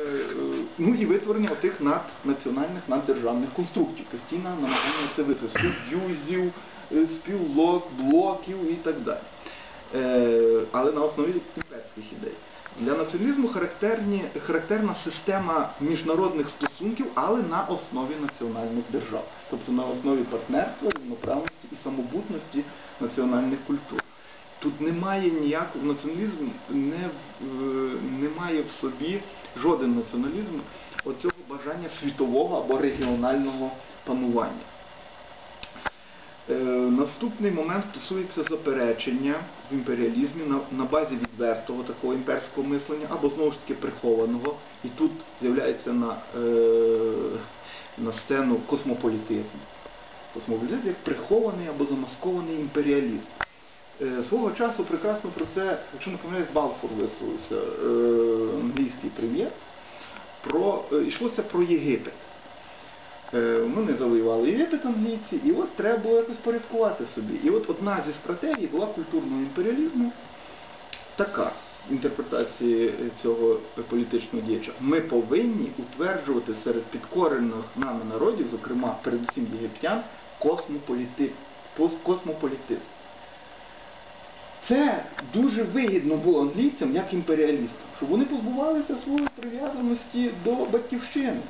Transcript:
Е, Ну і витворення отих наднаціональних, наддержавних конструктів. Постійно намагання це витворити. Союзів, е, спілок, блоків і так далі. Е, Але на основі імперських ідей. Для націоналізму характерна система міжнародних стосунків, але на основі національних держав, тобто на основі партнерства, рівноправності і самобутності національних культур. Тут немає ніякого націоналізм не, в- не має в собі жоден націоналізм оцього бажання світового або регіонального панування. Е, наступний момент стосується заперечення в імперіалізмі на, на базі відвертого такого імперського мислення або знову ж таки прихованого. І тут з'являється на, е, на сцену космополітизм. Космополітизм як прихований або замаскований імперіалізм. Е, Свого часу прекрасно про це, якщо не помиляюсь, Балфур висловився, е, англійський прем'єр, про, е, йшлося про Єгипет. Вони завоювали Єгипет англійці, і от треба було якось порядкувати собі. І от одна зі стратегій була культурного імперіалізму така інтерпретації цього політичного діяча. Ми повинні утверджувати серед підкорених нами народів, зокрема передусім єгиптян, космополіти... космополітизм. Це дуже вигідно було англійцям як імперіалістам, щоб вони позбувалися своєї прив'язаності до батьківщини.